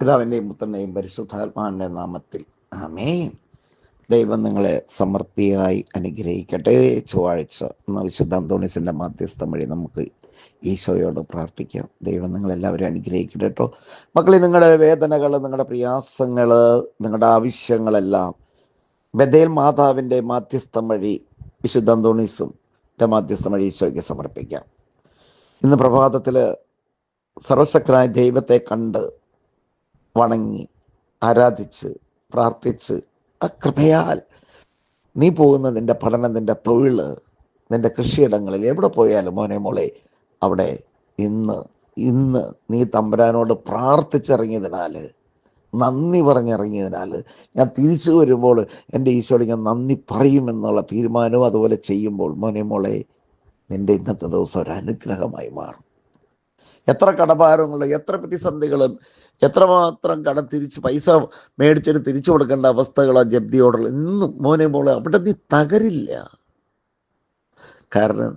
പിതാവിന്റെയും പുത്രന്റെയും പരിശുദ്ധാത്മാവിന്റെ നാമത്തിൽ. ആമേ ദൈവം നിങ്ങളെ സമൃദ്ധിയായി അനുഗ്രഹിക്കട്ടെ. ചൊവ്വാഴ്ച എന്ന വിശുദ്ധ അന്തോണിസിന്റെ മാധ്യസ്ഥം വഴി നമുക്ക് ഈശോയോട് പ്രാർത്ഥിക്കാം. ദൈവം നിങ്ങളെല്ലാവരും അനുഗ്രഹിക്കട്ടെ കേട്ടോ. മക്കളെ നിങ്ങളുടെ വേദനകൾ നിങ്ങളുടെ പ്രയാസങ്ങൾ നിങ്ങളുടെ ആവശ്യങ്ങളെല്ലാം ബദേൽ മാതാവിന്റെ മാധ്യസ്ഥം വഴി വിശുദ്ധ അന്തോണീസും മാധ്യസ്ഥം വഴി ഈശോയ്ക്ക് സമർപ്പിക്കാം. ഇന്ന് പ്രഭാതത്തിൽ സർവശക്തനായ ദൈവത്തെ കണ്ട് വണങ്ങി ആരാധിച്ച് പ്രാർത്ഥിച്ച് ആ കൃപയാൽ നീ പോകുന്ന നിന്റെ പഠനം നിന്റെ തൊഴിൽ നിന്റെ കൃഷിയിടങ്ങളിൽ എവിടെ പോയാലും മോനെ മോളെ അവിടെ ഇന്ന് ഇന്ന് നീ തമ്പുരാനോട് പ്രാർത്ഥിച്ചിറങ്ങിയതിനാൽ നന്ദി പറഞ്ഞിറങ്ങിയതിനാൽ ഞാൻ തിരിച്ചു വരുമ്പോൾ എന്റെ ഈശോട് ഞാൻ നന്ദി പറയുമെന്നുള്ള തീരുമാനവും അതുപോലെ ചെയ്യുമ്പോൾ മോനെ മോളെ നിന്റെ ഇന്നത്തെ ദിവസം ഒരു അനുഗ്രഹമായി മാറും. എത്ര കടഭാരങ്ങളും എത്ര പ്രതിസന്ധികളും എത്രമാത്രം കട തിരിച്ച് പൈസ മേടിച്ചിട്ട് തിരിച്ചു കൊടുക്കേണ്ട അവസ്ഥകളോ ജപ്തിയോടുള്ള ഇന്നും മോനെ മോളെ അവിടെ നീ തകരില്ല. കാരണം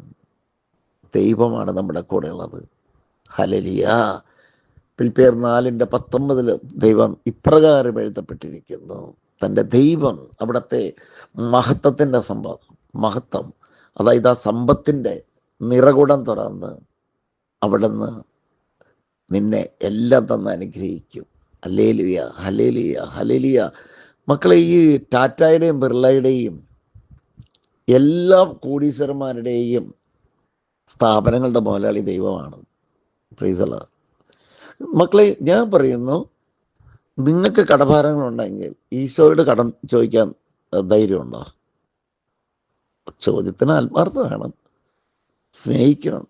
ദൈവമാണ് നമ്മുടെ കൂടെ ഉള്ളത് ഹലലിയ പിൽപ്പേർ നാലിന്റെ പത്തൊമ്പതിൽ ദൈവം ഇപ്രകാരം എഴുതപ്പെട്ടിരിക്കുന്നു. തന്റെ ദൈവം അവിടുത്തെ മഹത്വത്തിന്റെ സംഭവം മഹത്വം. അതായത് ആ സമ്പത്തിന്റെ നിറകുടം തുറന്ന് അവിടുന്ന് നിന്നെ എല്ലാം തന്ന് അനുഗ്രഹിക്കും. ഹലേലിയ ഹലേലിയ ഹലേലിയ മക്കളെ ഈ ടാറ്റയുടെയും ബിർളയുടെയും എല്ലാ കോടീശ്വരന്മാരുടെയും സ്ഥാപനങ്ങളുടെ മുതലാളി ദൈവമാണ്. പ്രീസല മക്കളെ ഞാൻ പറയുന്നു നിങ്ങൾക്ക് കടഭാരങ്ങളുണ്ടെങ്കിൽ ഈശോയുടെ കടം ചോദിക്കാൻ ധൈര്യമുണ്ടോ? ചോദ്യത്തിന് ആത്മാർത്ഥമാണ് സ്നേഹിക്കണം.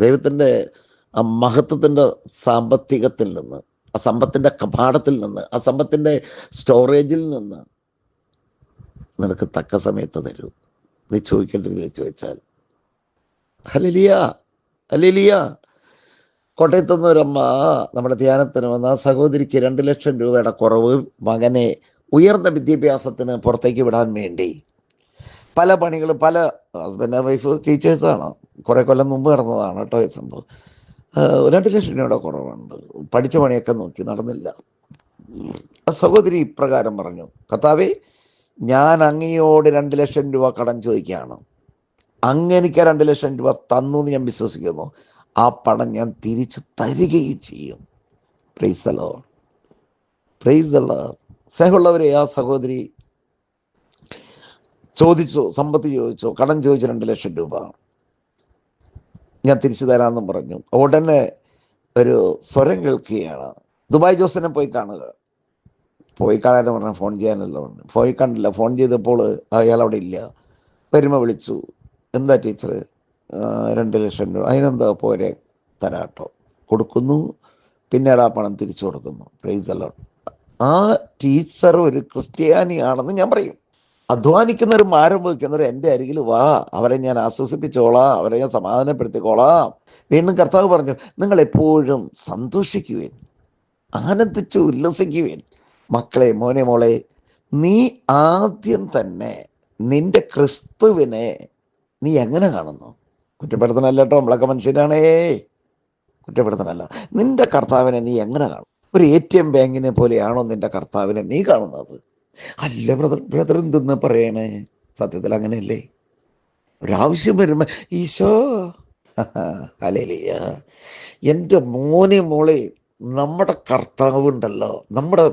ദൈവത്തിന്റെ ആ മഹത്വത്തിന്റെ സാമ്പത്തികത്തിൽ നിന്ന് ആ സമ്പത്തിന്റെ കപാടത്തിൽ നിന്ന് ആ സമ്പത്തിന്റെ സ്റ്റോറേജിൽ നിന്ന് നിനക്ക് തക്ക സമയത്ത് തരൂ. നീ ചോദിക്കേണ്ടത് ചോദിച്ചാൽ ഹലിലിയ ഹലിലിയ കോട്ടയത്തു നിന്ന് ഒരമ്മ നമ്മുടെ ധ്യാനത്തിന് വന്ന സഹോദരിക്ക് രണ്ട് ലക്ഷം രൂപയുടെ കുറവ് മകനെ ഉയർന്ന വിദ്യാഭ്യാസത്തിന് പുറത്തേക്ക് വിടാൻ വേണ്ടി പല പണികളും പല ഹസ്ബൻഡ് വൈഫ് ടീച്ചേഴ്സാണ് കുറേ കൊല്ലം മുമ്പ് നടന്നതാണ് കേട്ടോ ഈ സംഭവം. രണ്ട് ലക്ഷം രൂപയുടെ കുറവുണ്ട് പഠിച്ച പണിയൊക്കെ നോക്കി നടന്നില്ല. ആ സഹോദരി ഇപ്രകാരം പറഞ്ഞു കർത്താവെ ഞാൻ അങ്ങയോട് രണ്ട് ലക്ഷം രൂപ കടം ചോദിക്കുകയാണ്. അങ്ങെനിക്ക് രണ്ട് ലക്ഷം രൂപ തന്നു എന്ന് ഞാൻ വിശ്വസിക്കുന്നു. ആ പണം ഞാൻ തിരിച്ചു തരികയും ചെയ്യും. പ്രൈസ് ദലോ പ്രൈസ് ദലോ സ്നേഹമുള്ളവരെ ആ സഹോദരി ചോദിച്ചു സമ്പത്ത് ചോദിച്ചു കടം ചോദിച്ചു രണ്ട് ലക്ഷം രൂപ. ഞാൻ തിരിച്ചു തരാമെന്നും പറഞ്ഞു. ഉടനെ ഒരു സ്വരം കേൾക്കുകയാണ്. ദുബായ് ജോസിനെ പോയി കാണുക. പോയി കാണാൻ പറഞ്ഞ ഫോൺ ചെയ്യാനല്ലോ പറഞ്ഞു. പോയി കണ്ടില്ല. ഫോൺ ചെയ്തപ്പോൾ അയാൾ അവിടെ ഇല്ല. പെരുമ വിളിച്ചു. എന്താ ടീച്ചർ രണ്ട് ലക്ഷം രൂപ. അതിനെന്താ? പോരെ തരാട്ടോ. കൊടുക്കുന്നു. പിന്നീട് ആ പണം തിരിച്ചു കൊടുക്കുന്നു. പ്രൈസ് അല്ലോ ആ ടീച്ചർ ഒരു ക്രിസ്ത്യാനിയാണെന്ന് ഞാൻ പറയും. അധ്വാനിക്കുന്നവരും വയ്ക്കുന്നവർ എന്റെ അരികിൽ വാ അവരെ ഞാൻ ആശ്വസിപ്പിച്ചോളാം അവരെ ഞാൻ സമാധാനപ്പെടുത്തിക്കോളാം. വീണ്ടും കർത്താവ് പറഞ്ഞു നിങ്ങൾ എപ്പോഴും സന്തോഷിക്കുവേൻ ആനന്ദിച്ച് ഉല്ലസിക്കുവേൻ. മക്കളെ മോനെ മോളെ നീ ആദ്യം തന്നെ നിന്റെ ക്രിസ്തുവിനെ നീ എങ്ങനെ കാണുന്നു? കുറ്റപ്പെടുത്തനല്ല കേട്ടോ നമ്മളൊക്കെ മനുഷ്യരാണേ. കുറ്റപ്പെടുത്തനല്ല. നിന്റെ കർത്താവിനെ നീ എങ്ങനെ കാണും ഒരു എ ടി എം ബാങ്കിനെ പോലെയാണോ നിന്റെ കർത്താവിനെ നീ കാണുന്നത്? അല്ല ബ്രദർ ബ്രദർ എന്തെന്ന് പറയണേ? സത്യത്തിൽ അങ്ങനെയല്ലേ? ഒരാവശ്യം വരുമ്പോ ഈശോ അലേലിയ എന്റെ മോനെ മോളെ നമ്മുടെ കർത്താവ് ഉണ്ടല്ലോ നമ്മുടെ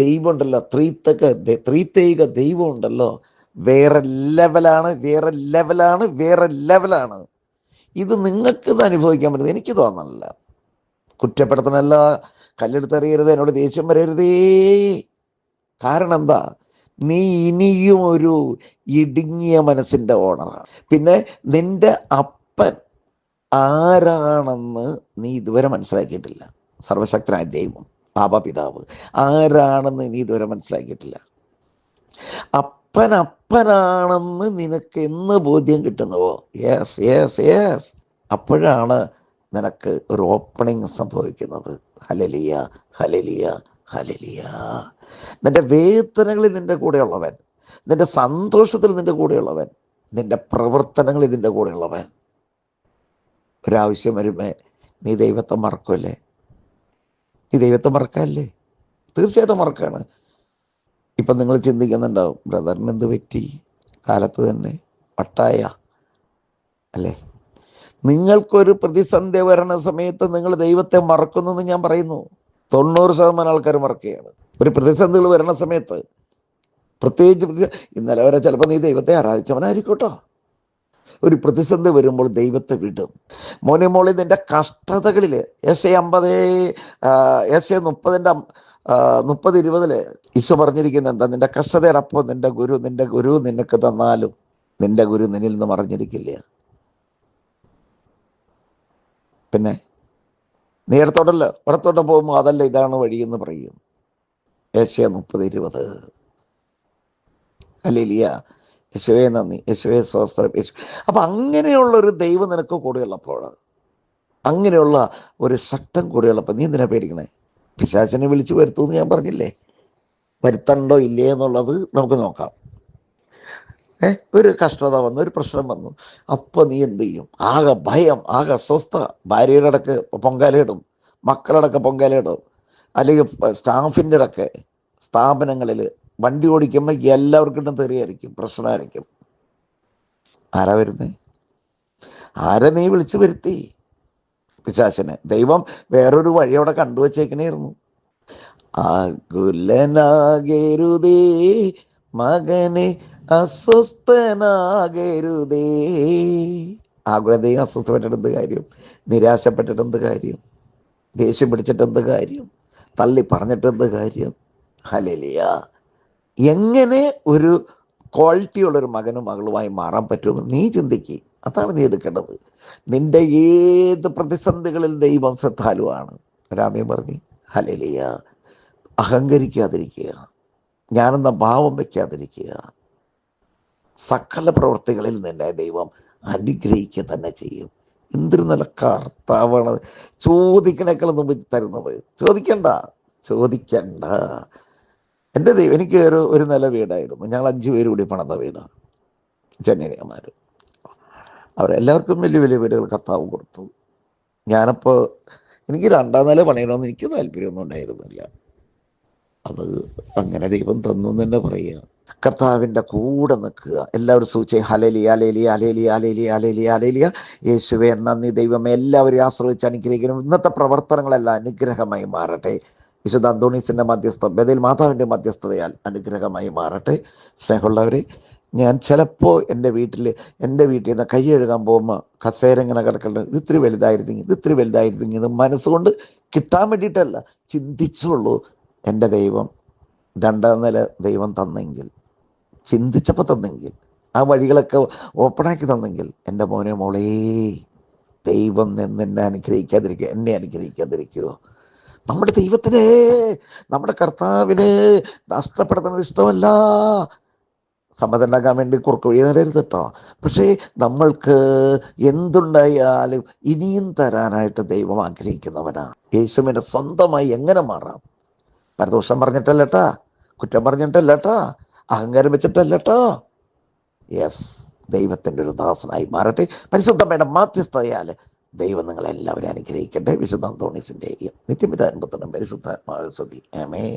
ദൈവം ഉണ്ടല്ലോ ത്രീത്തക ത്രീത്തൈക ദൈവം ഉണ്ടല്ലോ വേറെ ലെവലാണ് വേറെ ലെവലാണ് വേറെ ലെവലാണ്. ഇത് നിങ്ങൾക്ക് ഇത് അനുഭവിക്കാൻ പറ്റുന്നത് എനിക്ക് തോന്നണില്ല. കുറ്റപ്പെടുത്തണല്ല കല്ലെടുത്തെറിയരുത് എന്നോട് ദേഷ്യം വരരുതേ. കാരണം എന്താ നീ ഇനിയും ഒരു ഇടുങ്ങിയ മനസ്സിന്റെ ഓണറാണ് പിന്നെ നിന്റെ അപ്പൻ ആരാണെന്ന് നീ ഇതുവരെ മനസ്സിലാക്കിയിട്ടില്ല. സർവശക്തനായ ദൈവം പാപപിതാവ് ആരാണെന്ന് നീ ഇതുവരെ മനസ്സിലാക്കിയിട്ടില്ല. അപ്പൻ അപ്പനാണെന്ന് നിനക്ക് എന്ന് ബോധ്യം കിട്ടുന്നുവോ? യെസ് യെസ് യെസ് അപ്പോഴാണ് നിനക്ക് ഒരു ഓപ്പണിങ് സംഭവിക്കുന്നത്. ഹലലിയ ഹലലിയ ഹലലിയ നിന്റെ വേദനകളിൽ നിന്റെ കൂടെയുള്ളവൻ നിന്റെ സന്തോഷത്തിൽ നിന്റെ കൂടെയുള്ളവൻ നിന്റെ പ്രവർത്തനങ്ങളിൽ നിന്റെ കൂടെയുള്ളവൻ. ഒരാവശ്യം വരുമ്പേ നീ ദൈവത്തെ മറക്കുമല്ലേ നീ ദൈവത്തെ മറക്കാല്ലേ? തീർച്ചയായിട്ടും മറക്കാണ്. ഇപ്പം നിങ്ങൾ ചിന്തിക്കുന്നുണ്ടാവും ബ്രദറിന് എന്ത് പറ്റി? കാലത്ത് തന്നെ പട്ടായ അല്ലേ? നിങ്ങൾക്കൊരു പ്രതിസന്ധി വരണ സമയത്ത് നിങ്ങൾ ദൈവത്തെ മറക്കുന്നു എന്ന് ഞാൻ പറയുന്നു. തൊണ്ണൂറ് ശതമാനം ആൾക്കാർ മറക്കുകയാണ് ഒരു പ്രതിസന്ധികൾ വരണ സമയത്ത് പ്രത്യേകിച്ച് പ്രതി- ഇന്നലെ വരെ ചിലപ്പോൾ നീ ദൈവത്തെ ആരാധിച്ചവനായിരിക്കട്ടോ. ഒരു പ്രതിസന്ധി വരുമ്പോൾ ദൈവത്തെ വിടും. മോനെ മോളി നിന്റെ കഷ്ടതകളിൽ എസ് എ അമ്പത് എസ് എ മുപ്പതിന്റെ മുപ്പത് ഇരുപതിൽ ഈശോ പറഞ്ഞിരിക്കുന്ന എന്താ? നിന്റെ കഷ്ടതയോടൊപ്പം നിന്റെ ഗുരു നിന്റെ ഗുരു നിനക്ക് തന്നാലും നിന്റെ ഗുരു നിന്നിൽ നിന്ന് മറിഞ്ഞിരിക്കില്ല പിന്നെ നീ ഇടത്തോട്ടല്ല ഇടത്തോട്ട് പോകുമ്പോൾ അതല്ല ഇതാണ് വഴിയെന്ന് പറയും. ഏഷ്യ മുപ്പത് ഇരുപത്. അല്ലേലിയ യശുവേ നന്ദി. യശുവേ സ്വസ്ത്രം. യേശു അപ്പം അങ്ങനെയുള്ള ഒരു ദൈവം നിനക്ക് കൂടെയുള്ളപ്പോൾ അങ്ങനെയുള്ള ഒരു ശക്തം കൂടെയുള്ളപ്പോൾ നീ എന്തിനാ പേടിക്കണേ? പിശാചനെ വിളിച്ച് വരുത്തുമെന്ന് ഞാൻ പറഞ്ഞില്ലേ? വരുത്തണ്ടോ ഇല്ലേ എന്നുള്ളത് നമുക്ക് നോക്കാം. ഏ? ഒരു കഷ്ടത വന്നു ഒരു പ്രശ്നം വന്നു. അപ്പോൾ നീ എന്ത് ചെയ്യും? ആകെ ഭയം ആകെ സ്വസ്ഥ ഭാര്യയുടെ പൊങ്കാലയിടും. മക്കളടക്കം പൊങ്കാലയിടും. അല്ലെങ്കിൽ സ്റ്റാഫിന്റെ ഇടയ്ക്ക് സ്ഥാപനങ്ങളിൽ വണ്ടി ഓടിക്കുമ്പോൾ എല്ലാവർക്കും തെറിയായിരിക്കും പ്രശ്നമായിരിക്കും ആരാ വരുന്നേ? ആരെ നീ വിളിച്ചു വരുത്തി? പിശാശനെ ദൈവം വേറൊരു വഴി അവിടെ കണ്ടുവച്ചേക്കണേയിരുന്നു ആകുലനാകരുതേ മകനെ അസ്വസ്ഥനാകരുതേ. ആകുലതയും അസ്വസ്ഥപ്പെട്ടിട്ട് എന്ത് കാര്യം? നിരാശപ്പെട്ടിട്ട് എന്ത് കാര്യം? ദേഷ്യം പിടിച്ചിട്ട് എന്ത് കാര്യം? തള്ളി പറഞ്ഞിട്ട് എന്ത് കാര്യം? ഹലലിയ എങ്ങനെ ഒരു ക്വാളിറ്റി ഉള്ള ഒരു മകനും മകളുമായി മാറാൻ പറ്റുമെന്ന് നീ ചിന്തിക്കുക അതാണ് നീ എടുക്കേണ്ടത്. നിന്റെ ഏത് പ്രതിസന്ധികളിൽ ദൈവം ശ്രദ്ധാലുവാണ്? രാമേ പറഞ്ഞു. ഹലലിയ അഹങ്കരിക്കാതിരിക്കുക. ഞാനെന്ന ഭാവം വയ്ക്കാതിരിക്കുക. സകല പ്രവൃത്തികളിൽ നിന്നെ ദൈവം അനുഗ്രഹിക്കുക തന്നെ ചെയ്യും. എന്തൊരു നല്ല കർത്താവാണ് ചോദിക്കണേക്കാൾ മുമ്പ് തരുന്നത്. ചോദിക്കണ്ട. ചോദിക്കണ്ട. എന്റെ ദൈവം എനിക്ക് ഒരു ഒരു നില വീടായിരുന്നു. ഞങ്ങൾ അഞ്ച് പേര് കൂടി പണിത വീടാണ് ചെന്നൈമാർ അവരെല്ലാവർക്കും വലിയ വലിയ വീടുകൾ കർത്താവ് കൊടുത്തു. ഞാനപ്പോൾ എനിക്ക് രണ്ടാം നില പണിയണമെന്ന് എനിക്ക് താല്പര്യമൊന്നും ഉണ്ടായിരുന്നില്ല. അത് അങ്ങനെ ദൈവം തന്നു എന്ന് തന്നെ പറയുക കർത്താവിന്റെ കൂടെ നിൽക്കുക. എല്ലാവരും സൂചിച്ച് ഹലേലി അലേലി അലേലി അലേലി അലേലി അലേലിയ യേശുവെ നന്ദി ദൈവമേ. എല്ലാവരും ആശ്രയിച്ച് അനുഗ്രഹിക്കണം ഇന്നത്തെ പ്രവർത്തനങ്ങളെല്ലാം അനുഗ്രഹമായി മാറട്ടെ. വിശുദ്ധ അന്തോണീസിന്റെ മധ്യസ്ഥ ബദൽ മാതാവിന്റെ മധ്യസ്ഥതയാൽ അനുഗ്രഹമായി മാറട്ടെ. സ്നേഹമുള്ളവരെ ഞാൻ ചിലപ്പോൾ എന്റെ വീട്ടിൽ എന്റെ വീട്ടിൽ നിന്ന് കൈ എഴുതാൻ പോകുമ്പോൾ കസേര ഇങ്ങനെ കിടക്കുന്നത് ഇത് ഇത്തിരി വലുതായിരുന്നെങ്കിൽ ഇത് ഇത്തിരി വലുതായിരുന്നെങ്കിൽ ഇത് മനസ്സുകൊണ്ട് കിട്ടാൻ വേണ്ടിയിട്ടല്ല. ചിന്തിച്ചുള്ളൂ എന്റെ ദൈവം രണ്ടാം നില ദൈവം തന്നെങ്കിൽ. ചിന്തിച്ചപ്പോൾ തന്നെങ്കിൽ ആ വഴികളൊക്കെ ഓപ്പണാക്കി തന്നെങ്കിൽ എന്റെ മോനെ മോളേ ദൈവം നിന്ന് എന്നെ അനുഗ്രഹിക്കാതിരിക്കുക എന്നെ അനുഗ്രഹിക്കാതിരിക്കുമോ നമ്മുടെ ദൈവത്തിന് നമ്മുടെ കർത്താവിന് നഷ്ടപ്പെടുത്തുന്നത് ഇഷ്ടമല്ല. സമ്മതമുണ്ടാക്കാൻ വേണ്ടി കുറുക്ക് വഴി തരരുത് കേട്ടോ പക്ഷേ നമ്മൾക്ക് എന്തുണ്ടായാലും ഇനിയും തരാനായിട്ട് ദൈവം ആഗ്രഹിക്കുന്നവനാ യേശുവിനെ സ്വന്തമായി എങ്ങനെ മാറാം? പരദോഷം പറഞ്ഞിട്ടല്ലേട്ടാ കുറ്റം പറഞ്ഞിട്ടല്ലട്ടാ അഹങ്കാരം വെച്ചിട്ടല്ലട്ടോ. യെസ് ദൈവത്തിന്റെ ഒരു ദാസനായി മാറട്ടെ. പരിശുദ്ധമ്മയുടെ മാധ്യസ്ഥതയാൽ ദൈവം നിങ്ങളെല്ലാവരും അനുഗ്രഹിക്കട്ടെ. വിശുദ്ധ അന്തോണീസിന്റെയും നിത്യപിതാൻപത്തിനും പരിശുദ്ധാത്മാവ് സ്തുതി. ആമേ